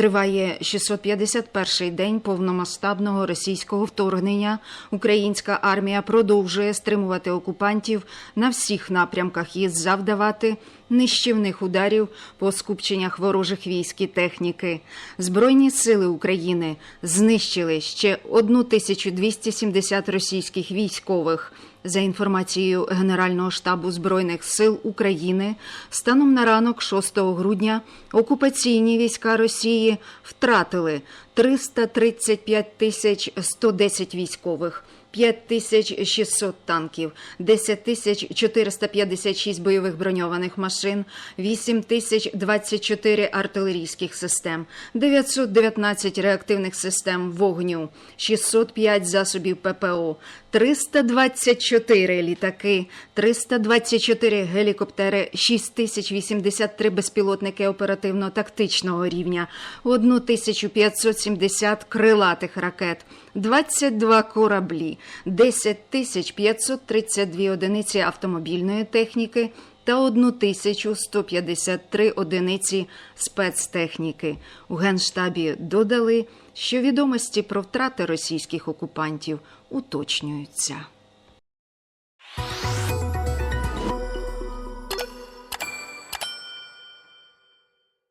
Триває 651-й день повномасштабного російського вторгнення. Українська армія продовжує стримувати окупантів на всіх напрямках і завдавати нищівних ударів по скупченнях ворожих військ і техніки. Збройні сили України знищили ще 1270 російських військових. За інформацією Генерального штабу Збройних сил України, станом на ранок 6 грудня окупаційні війська Росії втратили 335 тисяч 110 військових. 5600 танків, 10 тисяч 456 бойових броньованих машин, 8 тисяч 24 артилерійських систем, 919 реактивних систем вогню, 605 засобів ППО, 324 літаки, 324 гелікоптери, 6083 безпілотники оперативно-тактичного рівня, 1570 крилатих ракет, 22 кораблі, 10 тисяч 532 одиниці автомобільної техніки та 1153 одиниці спецтехніки. У Генштабі додали, що відомості про втрати російських окупантів уточнюються.